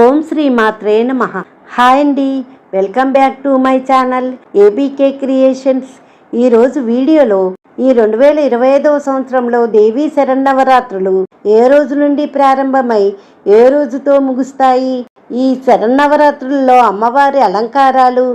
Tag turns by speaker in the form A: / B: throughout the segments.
A: ఓం శ్రీ మాత్రే నమ. హాయ్ అండి. Welcome back to my channel ABK creations. ఈరోజు వీడియోలో ఈ రెండు వేల ఇరవై ఐదవ సంవత్సరంలో దేవీ శరన్నవరాత్రులు ఏ రోజు నుండి ప్రారంభమై ఏ రోజుతో ముగుస్తాయి? ఈ శరన్నవరాత్రుల్లో అమ్మవారి అలంకారాలు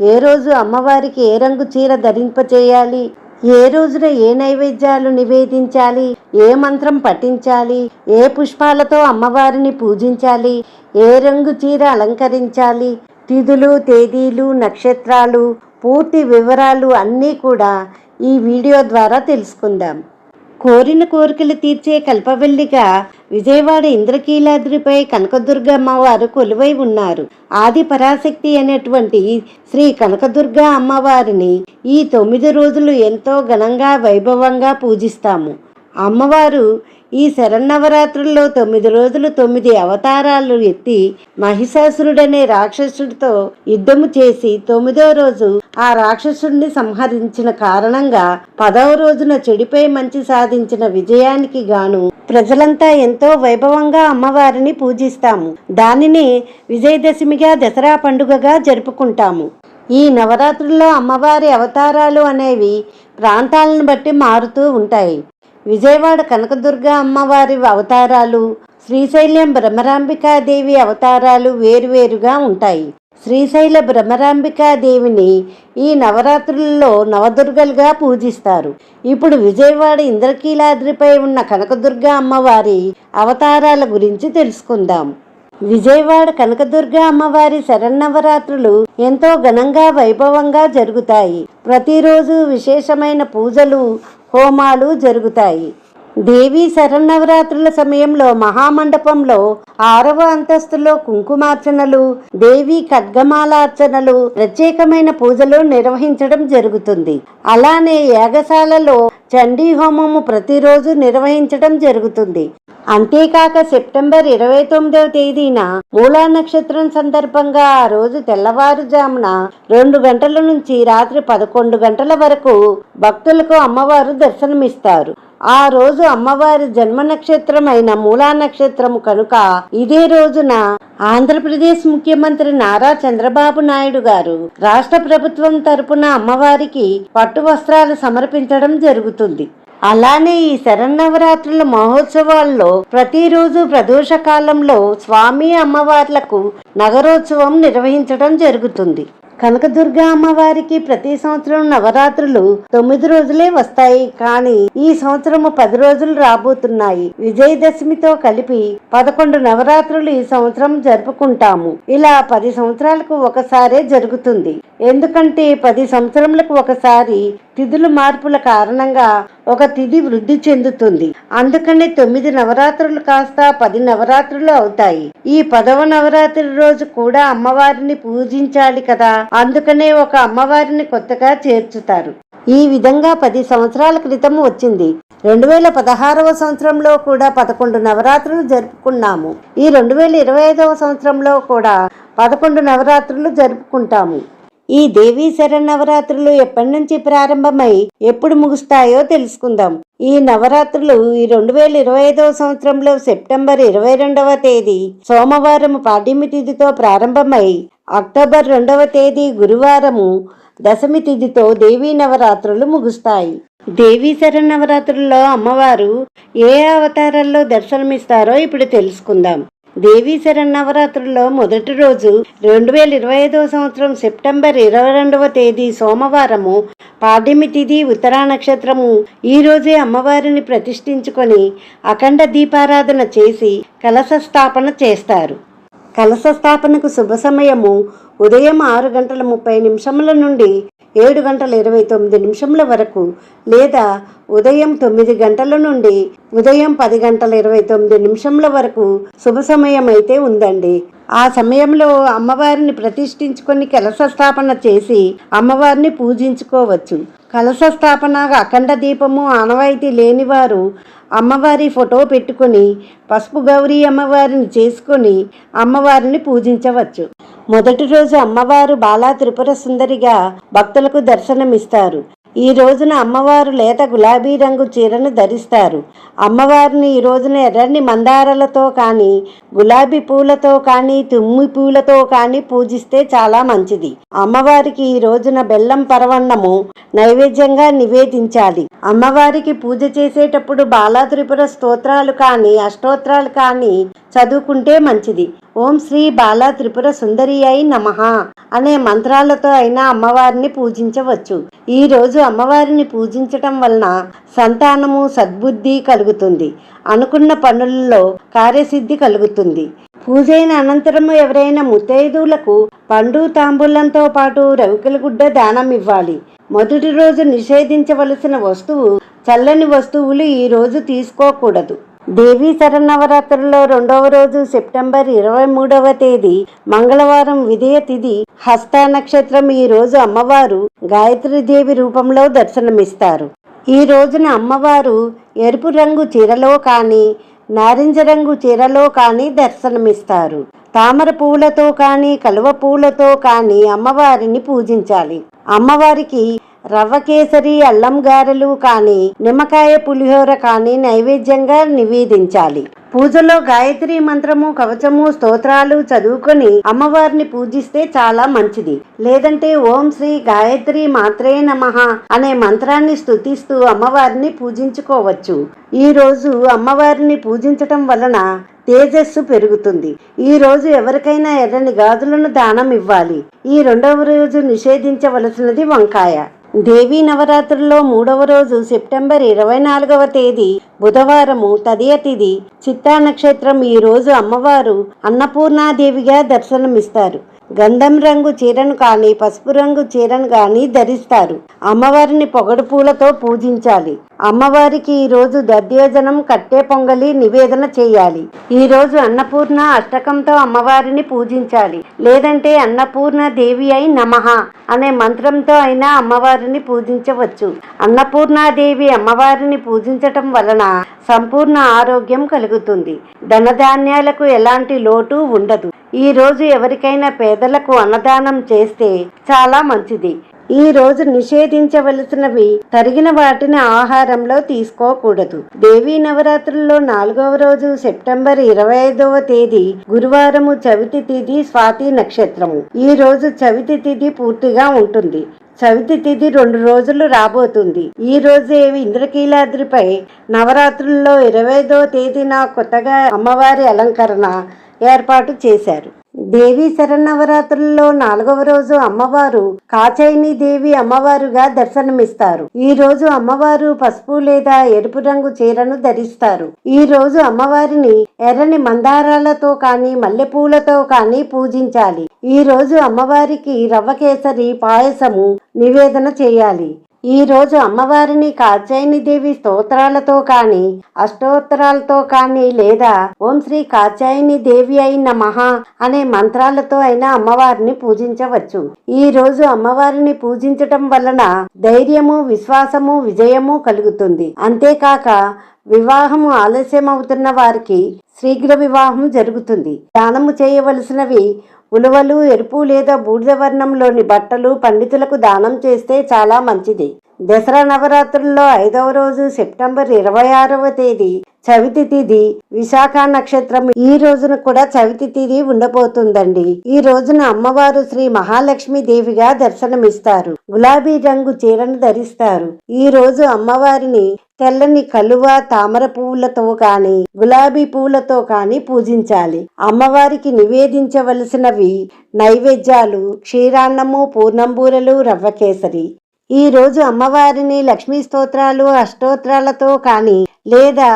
A: ఏ రోజు అమ్మవారికి ఏ రంగు చీర ధరింపచేయాలి? ఏ రోజున ఏ నైవేద్యాలు నివేదించాలి? ఏ మంత్రం పఠించాలి? ఏ పుష్పాలతో అమ్మవారిని పూజించాలి? ఏ రంగు చీర అలంకరించాలి? తిథులు తేదీలు నక్షత్రాలు పూర్తి వివరాలు అన్నీ కూడా ఈ వీడియో ద్వారా తెలుసుకుందాం. కోరిన కోరికలు తీర్చే కల్పవల్లిగా విజయవాడ ఇంద్రకీలాద్రిపై కనకదుర్గ అమ్మవారు కొలువై ఉన్నారు. ఆది పరాశక్తి అనేటువంటి శ్రీ కనకదుర్గ అమ్మవారిని ఈ తొమ్మిది రోజులు ఎంతో ఘనంగా వైభవంగా పూజిస్తాము. అమ్మవారు ఈ శరన్నవరాత్రుల్లో తొమ్మిది రోజులు తొమ్మిది అవతారాలు ఎత్తి మహిషాసురుడనే రాక్షసుడితో యుద్ధము చేసి తొమ్మిదో రోజు ఆ రాక్షసుడిని సంహరించిన కారణంగా పదవ రోజున చెడిపై మంచి సాధించిన విజయానికి గాను ప్రజలంతా ఎంతో వైభవంగా అమ్మవారిని పూజిస్తాము. దానిని విజయదశమిగా దసరా పండుగగా జరుపుకుంటాము. ఈ నవరాత్రుల్లో అమ్మవారి అవతారాలు అనేవి ప్రాంతాలను బట్టి మారుతూ ఉంటాయి. విజయవాడ కనకదుర్గ అమ్మవారి అవతారాలు శ్రీశైలం భ్రమరాంబికాదేవి అవతారాలు వేరువేరుగా ఉంటాయి. శ్రీశైల భ్రమరాంబికాదేవిని ఈ నవరాత్రులలో నవదుర్గలుగా పూజిస్తారు. ఇప్పుడు విజయవాడ ఇంద్రకీలాద్రిపై ఉన్న కనకదుర్గ అమ్మవారి అవతారాల గురించి తెలుసుకుందాం. విజయవాడ కనకదుర్గ అమ్మవారి శరన్నవరాత్రులు ఎంతో ఘనంగా వైభవంగా జరుగుతాయి. ప్రతిరోజు విశేషమైన పూజలు హోమాలు జరుగుతాయి. దేవి శరన్నవరాత్రుల సమయంలో మహామండపంలో ఆరవ అంతస్తులో కుంకుమార్చనలు దేవి ఖడ్గమాలార్చనలు ప్రత్యేకమైన పూజలు నిర్వహించడం జరుగుతుంది. అలానే యాగశాలలో చండీ హోమము ప్రతిరోజు నిర్వహించడం జరుగుతుంది. అంతేకాక సెప్టెంబర్ ఇరవై తొమ్మిదవ తేదీన మూలా నక్షత్రం సందర్భంగా ఆ రోజు తెల్లవారుజామున రెండు గంటల నుంచి రాత్రి పదకొండు గంటల వరకు భక్తులకు అమ్మవారు దర్శనమిస్తారు. ఆ రోజు అమ్మవారి జన్మ నక్షత్రం అయిన మూలా నక్షత్రము కనుక ఇదే రోజున ఆంధ్రప్రదేశ్ ముఖ్యమంత్రి నారా చంద్రబాబు నాయుడు గారు రాష్ట్ర ప్రభుత్వం తరపున అమ్మవారికి పట్టు వస్త్రాలు సమర్పించడం జరుగుతుంది. అలానే ఈ శరన్నవరాత్రుల మహోత్సవాల్లో ప్రతిరోజు ప్రదోష కాలంలో స్వామి అమ్మవార్లకు నగరోత్సవం నిర్వహించడం జరుగుతుంది. కనకదుర్గ అమ్మవారికి ప్రతి సంవత్సరం నవరాత్రులు తొమ్మిది రోజులే వస్తాయి. కానీ ఈ సంవత్సరము పది రోజులు రాబోతున్నాయి. విజయదశమితో కలిపి పదకొండు నవరాత్రులు ఈ సంవత్సరం జరుపుకుంటాము. ఇలా పది సంవత్సరాలకు ఒకసారే జరుగుతుంది. ఎందుకంటే పది సంవత్సరములకు ఒకసారి తిథులు మార్పుల కారణంగా ఒక తిథి వృద్ధి చెందుతుంది. అందుకని తొమ్మిది నవరాత్రులు కాస్త పది నవరాత్రులు అవుతాయి. ఈ పదవ నవరాత్రి రోజు కూడా అమ్మవారిని పూజించాలి కదా. అందుకనే ఒక అమ్మవారిని కొత్తగా చేర్చుతారు. ఈ విధంగా పది సంవత్సరాల క్రితం వచ్చింది. రెండు వేల పదహారవ సంవత్సరంలో కూడా పదకొండు నవరాత్రులు జరుపుకున్నాము. ఈ రెండు వేల ఇరవై ఐదవ సంవత్సరంలో కూడా పదకొండు నవరాత్రులు జరుపుకుంటాము. ఈ దేవీ శరన్నవరాత్రులు ఎప్పటి నుంచి ప్రారంభమై ఎప్పుడు ముగుస్తాయో తెలుసుకుందాం. ఈ నవరాత్రులు ఈ రెండు వేల ఇరవై ఐదవ సంవత్సరంలో సెప్టెంబర్ ఇరవై రెండవ తేదీ సోమవారం పాడ్యమి తిథితో ప్రారంభమై అక్టోబర్ రెండవ తేదీ గురువారము దశమి తిథితో దేవీ నవరాత్రులు ముగుస్తాయి. దేవీ శరన్నవరాత్రుల్లో అమ్మవారు ఏ అవతారాల్లో దర్శనమిస్తారో ఇప్పుడు తెలుసుకుందాం. దేవీ శరన్నవరాత్రుల్లో మొదటి రోజు రెండు వేల ఇరవై ఐదవ సంవత్సరం సెప్టెంబర్ ఇరవై రెండవ తేదీ సోమవారము పాడ్యమి తిథి ఉత్తరా నక్షత్రము. ఈ రోజే అమ్మవారిని ప్రతిష్ఠించుకొని అఖండ దీపారాధన చేసి కలశ స్థాపన చేస్తారు. కలశ స్థాపనకు శుభ సమయము ఉదయం ఆరు గంటల ముప్పై నిమిషముల నుండి ఏడు గంటల ఇరవై తొమ్మిది నిమిషముల వరకు లేదా ఉదయం తొమ్మిది గంటల నుండి ఉదయం పది గంటల ఇరవై తొమ్మిది నిమిషముల వరకు శుభ సమయం అయితే ఉందండి. ఆ సమయంలో అమ్మవారిని ప్రతిష్ఠించుకొని కలశ స్థాపన చేసి అమ్మవారిని పూజించుకోవచ్చు. కలశ స్థాపన అఖండ దీపము ఆనవాయితీ లేనివారు అమ్మవారి ఫోటో పెట్టుకొని పసుపు గౌరీ అమ్మవారిని చేసుకొని అమ్మవారిని పూజించవచ్చు. మొదటి రోజు అమ్మవారు బాలా త్రిపుర సుందరిగా భక్తులకు దర్శనమిస్తారు. ఈ రోజున అమ్మవారు లేత గులాబీ రంగు చీరను ధరిస్తారు. అమ్మవారిని ఈ రోజున ఎర్రని మందారాలతో కానీ గులాబీ పూలతో కానీ తుమ్మి పూలతో కానీ పూజిస్తే చాలా మంచిది. అమ్మవారికి ఈ రోజున బెల్లం పరవన్నము నైవేద్యంగా నివేదించాలి. అమ్మవారికి పూజ చేసేటప్పుడు బాలా త్రిపుర స్తోత్రాలు కానీ అష్టోత్రాలు కానీ చదువుకుంటే మంచిది. ఓం శ్రీ బాలా త్రిపుర సుందరి అయి నమః అనే మంత్రాలతో అయినా అమ్మవారిని పూజించవచ్చు. ఈరోజు అమ్మవారిని పూజించటం వలన సంతానము సద్బుద్ధి కలుగుతుంది. అనుకున్న పనులలో కార్యసిద్ధి కలుగుతుంది. పూజైన అనంతరము ఎవరైనా ముత్తైదువులకు పండు తాంబూలంతో పాటు రవికలగుడ్డ దానం ఇవ్వాలి. మొదటి రోజు నిషేధించవలసిన వస్తువు చల్లని వస్తువులు ఈ రోజు తీసుకోకూడదు. దేవీ శరన్నవరాత్రుల్లో రెండవ రోజు సెప్టెంబర్ ఇరవై మూడవ తేదీ మంగళవారం విదయ తిథి హస్త నక్షత్రం ఈ రోజు అమ్మవారు గాయత్రీదేవి రూపంలో దర్శనమిస్తారు. ఈ రోజున అమ్మవారు ఎరుపు రంగు చీరలో కానీ నారింజ రంగు చీరలో కానీ దర్శనమిస్తారు. తామర పువ్వులతో కానీ కలువ పువ్వులతో కానీ అమ్మవారిని పూజించాలి. అమ్మవారికి రవ్వ కేసరి అల్లం గారెలు కానీ నిమ్మకాయ పులిహోర కానీ నైవేద్యంగా నివేదించాలి. పూజలో గాయత్రి మంత్రము కవచము స్తోత్రాలు చదువుకొని అమ్మవారిని పూజిస్తే చాలా మంచిది. లేదంటే ఓం శ్రీ గాయత్రి మాత్రే నమః అనే మంత్రాన్ని స్తుతిస్తూ అమ్మవారిని పూజించుకోవచ్చు. ఈ రోజు అమ్మవారిని పూజించటం వలన తేజస్సు పెరుగుతుంది. ఈ రోజు ఎవరికైనా ఎర్రని గాజులను దానం ఇవ్వాలి. ఈ రెండవ రోజు నిషేధించవలసినది వంకాయ. దేవీ నవరాత్రుల్లో మూడవ రోజు సెప్టెంబర్ ఇరవై నాలుగవ తేదీ బుధవారము తదియ తిథి చిత్తా నక్షత్రం ఈ రోజు అమ్మవారు అన్నపూర్ణాదేవిగా దర్శనమిస్తారు. గంధం రంగు చీరను కానీ పసుపు రంగు చీరను కానీ ధరిస్తారు. అమ్మవారిని పొగడు పూలతో పూజించాలి. అమ్మవారికి ఈరోజు దద్యోజనం కట్టే పొంగలి నివేదన చేయాలి. ఈ రోజు అన్నపూర్ణ అష్టకంతో అమ్మవారిని పూజించాలి. లేదంటే అన్నపూర్ణ దేవి అయి నమః అనే మంత్రంతో అయినా అమ్మవారిని పూజించవచ్చు. అన్నపూర్ణాదేవి అమ్మవారిని పూజించటం వలన సంపూర్ణ ఆరోగ్యం కలుగుతుంది. ధనధాన్యాలకు ఎలాంటి లోటు ఉండదు. ఈ రోజు ఎవరికైనా పేదలకు అన్నదానం చేస్తే చాలా మంచిది. ఈ రోజు నిషేధించవలసినవి తరిగిన వాటిని ఆహారంలో తీసుకోకూడదు. దేవీ నవరాత్రుల్లో నాలుగవ రోజు సెప్టెంబర్ ఇరవై ఐదవ తేదీ గురువారము చవితి తిథి స్వాతి నక్షత్రము. ఈ రోజు చవితి తిథి పూర్తిగా ఉంటుంది. చవితి తిథి రెండు రోజులు రాబోతుంది. ఈ రోజే ఇంద్రకీలాద్రిపై నవరాత్రుల్లో ఇరవై ఐదవ తేదీన కొత్తగా అమ్మవారి అలంకరణ ఏర్పాటు చేశారు. దేవి శరన్నవరాత్రుల్లో నాలుగవ రోజు అమ్మవారు కాచైని దేవి అమ్మవారుగా దర్శనమిస్తారు. ఈ రోజు అమ్మవారు పసుపు లేదా ఎరుపు రంగు చీరను ధరిస్తారు. ఈ రోజు అమ్మవారిని ఎర్రని మందారాలతో కానీ మల్లెపూలతో కానీ పూజించాలి. ఈ రోజు అమ్మవారికి రవ్వ కేసరి పాయసము నివేదన చేయాలి. ఈ రోజు అమ్మవారిని కాచాయిని దేవి స్తోత్రాలతో కానీ అష్టోత్తరాలతో కానీ లేదా ఓం శ్రీ కాత్యాయని దేవి అయిన మహా అనే మంత్రాలతో అయినా అమ్మవారిని పూజించవచ్చు. ఈ రోజు అమ్మవారిని పూజించటం వలన ధైర్యము విశ్వాసము విజయము కలుగుతుంది. అంతేకాక వివాహము ఆలస్యమవుతున్న వారికి శీఘ్ర వివాహం జరుగుతుంది. దానము చేయవలసినవి ఉలవలు ఎరుపు లేదా బూడిద వర్ణంలోని బట్టలు పండితులకు దానం చేస్తే చాలా మంచిది. దసరా నవరాత్రుల్లో ఐదవ రోజు సెప్టెంబర్ ఇరవై ఆరవ తేదీ చవితి తిథి విశాఖ నక్షత్రం ఈ రోజున కూడా చవితి తిథి ఉండబోతుందండి. ఈ రోజున అమ్మవారు శ్రీ మహాలక్ష్మి దేవిగా దర్శనమిస్తారు. గులాబీ రంగు చీరను ధరిస్తారు. ఈ రోజు అమ్మవారిని తెల్లని కలువ తామర పువ్వులతో కానీ గులాబీ పువ్వులతో కానీ పూజించాలి. అమ్మవారికి నివేదించవలసినవి నైవేద్యాలు క్షీరాన్నము పూర్ణంబూరలు రవ్వ కేసరి. ఈ రోజు అమ్మవారిని లక్ష్మీ స్తోత్రాలు అష్టోత్రాలతో కానీ లేదా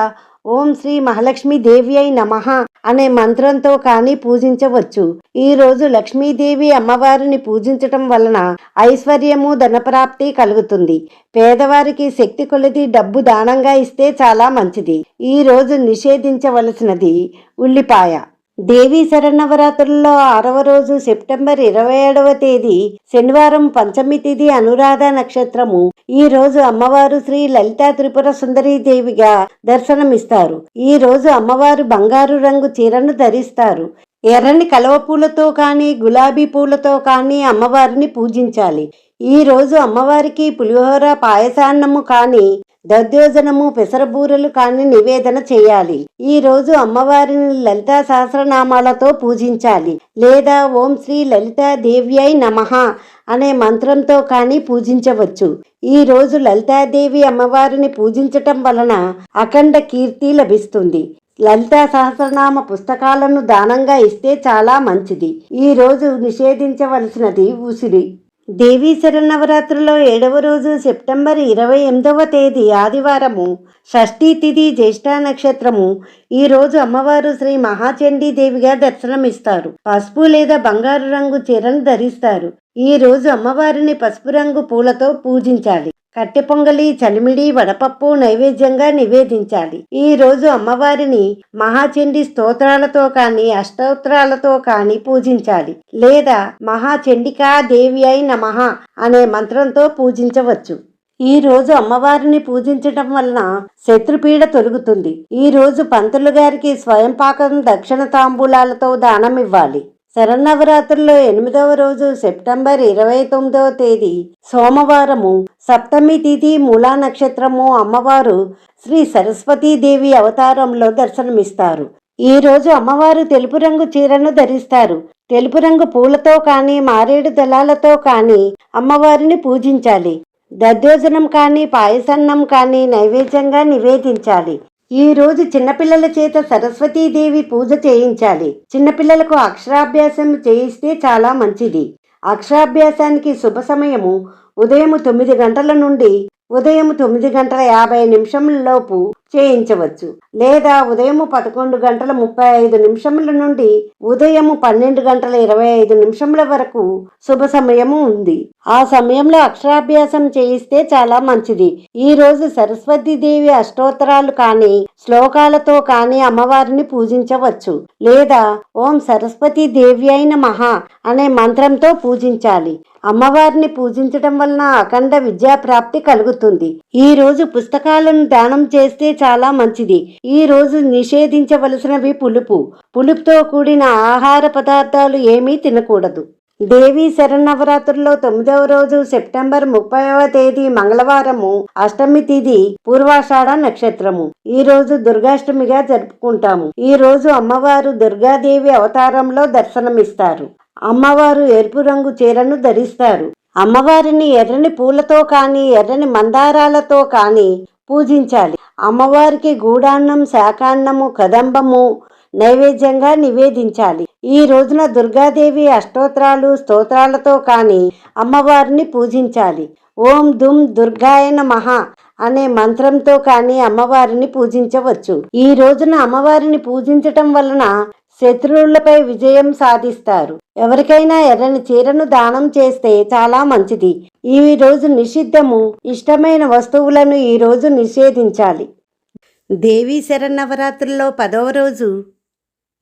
A: ఓం శ్రీ మహాలక్ష్మి దేవి అయి నమః అనే మంత్రంతో కానీ పూజించవచ్చు. ఈ రోజు లక్ష్మీదేవి అమ్మవారిని పూజించటం వలన ఐశ్వర్యము ధనప్రాప్తి కలుగుతుంది. పేదవారికి శక్తి కొలది డబ్బు దానంగా ఇస్తే చాలా మంచిది. ఈ రోజు నిషేధించవలసినది ఉల్లిపాయ. దేవీ శరన్నవరాత్రుల్లో ఆరవ రోజు సెప్టెంబర్ ఇరవై ఏడవ తేదీ శనివారం పంచమి తిథి అనురాధ నక్షత్రము. ఈ రోజు అమ్మవారు శ్రీ లలితా త్రిపుర సుందరీ దేవిగా దర్శనమిస్తారు. ఈ రోజు అమ్మవారు బంగారు రంగు చీరను ధరిస్తారు. ఎర్రని కలవ పూలతో కానీ గులాబీ పూలతో కానీ అమ్మవారిని పూజించాలి. ఈ రోజు అమ్మవారికి పులిహోర పాయసాన్నము కానీ దద్యోజనము పెసరబూరలు కానీ నివేదన చేయాలి. ఈ రోజు అమ్మవారిని లలితా సహస్రనామాలతో పూజించాలి. లేదా ఓం శ్రీ లలితా దేవ్యై నమః అనే మంత్రంతో కానీ పూజించవచ్చు. ఈ రోజు లలితాదేవి అమ్మవారిని పూజించటం వలన అఖండ కీర్తి లభిస్తుంది. లలితా సహస్రనామ పుస్తకాలను దానంగా ఇస్తే చాలా మంచిది. ఈ రోజు నిషేధించవలసినది ఉసిరి. దేవీ శరన్నవరాత్రిలో ఏడవ రోజు సెప్టెంబర్ ఇరవై ఎనిమిదవ తేదీ ఆదివారము షష్ఠీ తిథి జ్యేష్ఠ నక్షత్రము. ఈ రోజు అమ్మవారు శ్రీ మహాచండీ దేవిగా దర్శనమిస్తారు. పసుపు లేదా బంగారు రంగు చీరను ధరిస్తారు. ఈ రోజు అమ్మవారిని పసుపు రంగు పూలతో పూజించాలి. కట్టె పొంగలి చలిమిడి వడపప్పు నైవేద్యంగా నివేదించాలి. ఈ రోజు అమ్మవారిని మహాచండి స్తోత్రాలతో కానీ అష్టోత్తరాలతో కానీ పూజించాలి. లేదా మహాచండికా దేవి అయి నమః అనే మంత్రంతో పూజించవచ్చు. ఈ రోజు అమ్మవారిని పూజించటం వలన శత్రుపీడ తొలుగుతుంది. ఈ రోజు పంతులు గారికి స్వయం పాకం దక్షిణ తాంబూలాలతో దానం ఇవ్వాలి శరన్నవరాత్రుల్లో ఎనిమిదవ రోజు సెప్టెంబర్ ఇరవై తొమ్మిదవ తేదీ సోమవారము సప్తమి తిథి మూలా నక్షత్రము అమ్మవారు శ్రీ సరస్వతీదేవి అవతారంలో దర్శనమిస్తారు. ఈ రోజు అమ్మవారు తెలుపు రంగు చీరను ధరిస్తారు. తెలుపు రంగు పూలతో కానీ మారేడు దళాలతో కానీ అమ్మవారిని పూజించాలి. దద్దోజనం కానీ పాయసన్నం కానీ నైవేద్యంగా నివేదించాలి. ఈ రోజు చిన్నపిల్లల చేత సరస్వతీదేవి పూజ చేయించాలి. చిన్నపిల్లలకు అక్షరాభ్యాసం చేయిస్తే చాలా మంచిది. అక్షరాభ్యాసానికి శుభ సమయము. ఉదయం తొమ్మిది గంటల నుండి ఉదయం తొమ్మిది గంటల యాభై నిమిషంలోపు చేయించవచ్చు. లేదా ఉదయం పదకొండు గంటల ముప్పై ఐదు నిమిషముల నుండి ఉదయం పన్నెండు గంటల ఇరవై ఐదు నిమిషముల వరకు శుభ సమయము ఉంది. ఆ సమయంలో అక్షరాభ్యాసం చేయిస్తే చాలా మంచిది. ఈ రోజు సరస్వతీదేవి అష్టోత్తరాలు కానీ శ్లోకాలతో కానీ అమ్మవారిని పూజించవచ్చు. లేదా ఓం సరస్వతి దేవి అయిన మహా అనే మంత్రంతో పూజించాలి. అమ్మవారిని పూజించడం వలన అఖండ విద్యా ప్రాప్తి కలుగుతుంది. ఈ రోజు పుస్తకాలను దానం చేస్తే చాలా మంచిది. ఈ రోజు నిషేధించవలసినవి పులుపు. పులుపుతో కూడిన ఆహార పదార్థాలు ఏమీ తినకూడదు. దేవీ శరణవరాత్రుల్లో తొమ్మిదవ రోజు సెప్టెంబర్ ముప్పైవ తేదీ మంగళవారము అష్టమి తిథి పూర్వాషాఢ నక్షత్రము. ఈ రోజు దుర్గాష్టమిగా జరుపుకుంటాము. ఈ రోజు అమ్మవారు దుర్గాదేవి అవతారంలో దర్శనమిస్తారు. అమ్మవారు ఎరుపు రంగు చీరను ధరిస్తారు. అమ్మవారిని ఎర్రని పూలతో కానీ ఎర్రని మందారాలతో కానీ పూజించాలి. అమ్మవారికి గూడాన్నం శాకాన్నము కదంబము నైవేద్యంగా నివేదించాలి. ఈ రోజున దుర్గాదేవి అష్టోత్రాలు స్తోత్రాలతో కానీ అమ్మవారిని పూజించాలి. ఓం దుమ్ దుర్గాయన మహా అనే మంత్రంతో కానీ అమ్మవారిని పూజించవచ్చు. ఈ రోజున అమ్మవారిని పూజించటం వలన శత్రువులపై విజయం సాధిస్తారు. ఎవరికైనా ఎర్రని చీరను దానం చేస్తే చాలా మంచిది. ఈ రోజు నిషిద్ధము. ఇష్టమైన వస్తువులను ఈ రోజు నిషేధించాలి. దేవీ శరన్నవరాత్రుల్లో పదవ రోజు.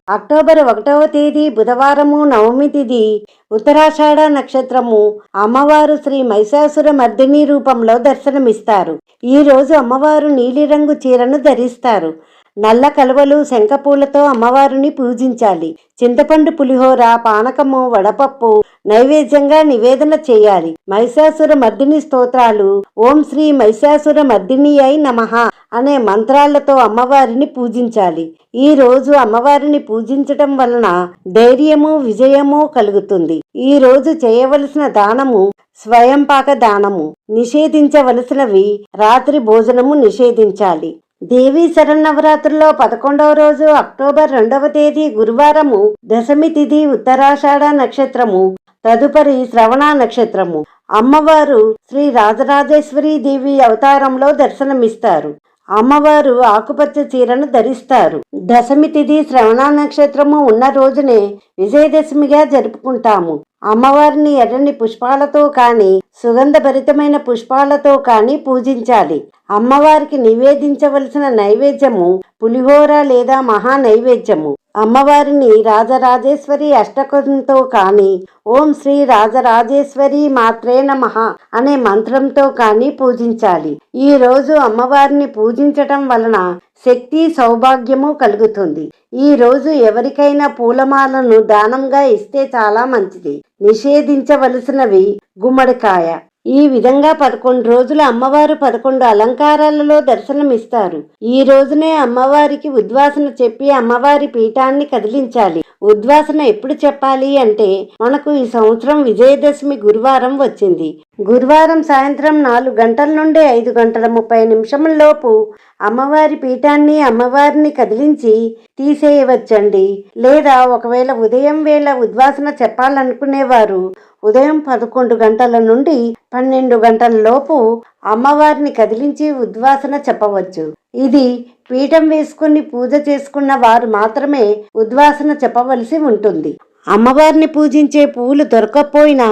A: అక్టోబర్ ఒకటవ తేదీ బుధవారము నవమి తిథి ఉత్తరాషాఢ నక్షత్రము. అమ్మవారు శ్రీ మహిషాసుర మర్దిని రూపంలో దర్శనమిస్తారు. ఈ రోజు అమ్మవారు నీలిరంగు చీరను ధరిస్తారు. నల్ల కలువలు శంఖపూలతో అమ్మవారిని పూజించాలి. చింతపండు పులిహోర పానకము వడపప్పు నైవేద్యంగా నివేదన చేయాలి. మహిషాసుర మర్దిని స్తోత్రాలు. ఓం శ్రీ మహిషాసుర మర్దిని అయి నమః అనే మంత్రాలతో అమ్మవారిని పూజించాలి. ఈ రోజు అమ్మవారిని పూజించటం వలన ధైర్యము విజయము కలుగుతుంది. ఈ రోజు చేయవలసిన దానము స్వయంపాక దానము. నిషేధించవలసినవి రాత్రి భోజనము నిషేధించాలి. దేవీ శరన్నవరాత్రుల్లో పదకొండవ రోజు అక్టోబర్ రెండవ తేదీ గురువారము దశమి తిథి ఉత్తరాషాఢ నక్షత్రము తదుపరి శ్రవణ నక్షత్రము. అమ్మవారు శ్రీ రాజరాజేశ్వరి దేవి అవతారంలో దర్శనమిస్తారు. అమ్మవారు ఆకుపచ్చ చీరను ధరిస్తారు. దశమి తిథి శ్రవణ నక్షత్రము ఉన్న రోజునే విజయదశమిగా జరుపుకుంటాము. అమ్మవారిని ఎర్రని పుష్పాలతో కానీ సుగంధభరితమైన పుష్పాలతో కానీ పూజించాలి. అమ్మవారికి నివేదించవలసిన నైవేద్యము పులిహోర లేదా మహా నైవేద్యము అమ్మవారిని రాజరాజేశ్వరి అష్టకంతో కానీ ఓం శ్రీ రాజరాజేశ్వరి మాత్రే నమః అనే మంత్రంతో కానీ పూజించాలి. ఈ రోజు అమ్మవారిని పూజించటం వలన శక్తి సౌభాగ్యము కలుగుతుంది. ఈ రోజు ఎవరికైనా పూలమాలను దానంగా ఇస్తే చాలా మంచిది. నిషేధించవలసినవి గుమ్మడికాయ ఈ విధంగా పదకొండు రోజులు అమ్మవారు పదకొండు అలంకారాలలో దర్శనమిస్తారు. ఈ రోజునే అమ్మవారికి ఉద్వాసన చెప్పి అమ్మవారి పీఠాన్ని కదిలించాలి. ఉద్వాసన ఎప్పుడు చెప్పాలి అంటే మనకు ఈ సంవత్సరం విజయదశమి గురువారం వచ్చింది. గురువారం సాయంత్రం నాలుగు గంటల నుండి ఐదు గంటల ముప్పై నిమిషంలోపు లోపు అమ్మవారి పీఠాన్ని అమ్మవారిని కదిలించి తీసేయవచ్చండి. లేదా ఒకవేళ ఉదయం వేళ ఉద్వాసన చెప్పాలనుకునేవారు ఉదయం పదకొండు గంటల నుండి పన్నెండు గంటల లోపు అమ్మవారిని కదిలించి ఉద్వాసన చెప్పవచ్చు. ఇది పీఠం వేసుకుని పూజ చేసుకున్న వారు మాత్రమే ఉద్వాసన చెప్పవలసి ఉంటుంది. అమ్మవారిని పూజించే పూలు దొరకకపోయినా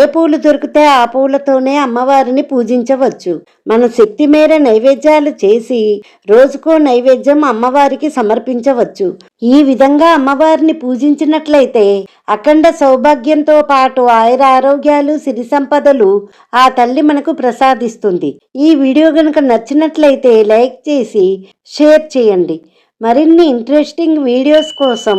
A: ఏ పూలు దొరికితే ఆ పూలతోనే అమ్మవారిని పూజించవచ్చు. మన శక్తి మేర నైవేద్యాలు చేసి రోజుకో నైవేద్యం అమ్మవారికి సమర్పించవచ్చు. ఈ విధంగా అమ్మవారిని పూజించినట్లయితే అఖండ సౌభాగ్యంతో పాటు ఆయుర ఆరోగ్యాలు సిరి సంపదలు ఆ తల్లి మనకు ప్రసాదిస్తుంది. ఈ వీడియో కనుక నచ్చినట్లయితే లైక్ చేసి షేర్ చేయండి. మరిన్ని ఇంట్రెస్టింగ్ వీడియోస్ కోసం